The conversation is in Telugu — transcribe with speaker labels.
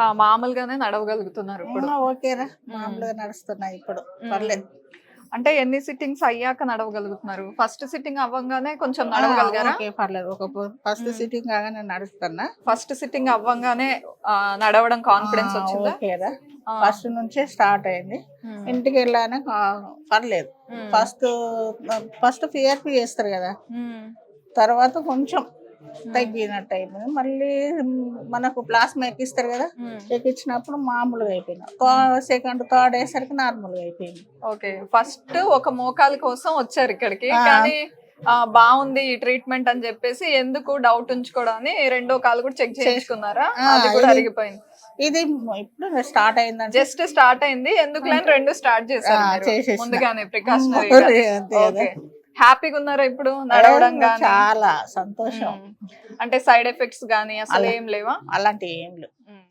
Speaker 1: ఆ, మామూలుగానే నడవగలుగుతున్నారు ఇప్పుడు.
Speaker 2: ఓకేరా. మామూలుగా నడుస్తున్నాయి ఇప్పుడు. పర్లేదు.
Speaker 1: అంటే ఎన్ని సిట్టింగ్స్ అయ్యాక నడవగలుగుతున్నారు? ఫస్ట్ సిట్టింగ్ అవ్వగానే కొంచెం నడవగలిగారా?
Speaker 2: పర్లేదు. ఒక ఫస్ట్ సిట్టింగ్ కాగానే నడుస్తున్నా.
Speaker 1: ఫస్ట్ సిట్టింగ్ అవ్వగానే నడవడం కాన్ఫిడెన్స్ వచ్చిందా.
Speaker 2: ఫస్ట్ నుంచే స్టార్ట్ అయింది. ఇంటికి వెళ్ళానే పర్లేదు. ఫస్ట్ ఫస్ట్ పిఆర్పి చేస్తారు కదా. తర్వాత కొంచెం తగ్గినట్టు అయిపోయింది మళ్ళీ మనకు ప్లాస్మా ఎక్కిస్తారు కదా. ఎక్కించినప్పుడు మామూలుగా అయిపోయింది. సెకండ్ థర్డ్ అయ్యేసరికి నార్మల్గా అయిపోయింది.
Speaker 1: ఓకే ఫస్ట్ ఒక మోకాలు కోసం వచ్చారు ఇక్కడికి. కానీ బాగుంది ఈ ట్రీట్మెంట్ అని చెప్పేసి ఎందుకు డౌట్ ఉంచుకోవడాన్ని రెండో కాలు కూడా చెక్ చేయించుకున్నారా?
Speaker 2: ఆ,
Speaker 1: అది కూడా అరిగిపోయింది.
Speaker 2: ఇది ఇప్పుడు స్టార్ట్ అయిందంటే
Speaker 1: జస్ట్ స్టార్ట్ అయింది. ఎందుకు లేని రెండు స్టార్ట్ చేశారు. ముందుగానే ప్రికాషనరీ హ్యాపీగా ఉన్నారా ఇప్పుడు నడవడం గానీ?
Speaker 2: చాలా సంతోషం.
Speaker 1: అంటే సైడ్ ఎఫెక్ట్స్ గానీ అసలు ఏం లేవా?
Speaker 2: అలాంటి ఏం లేవు.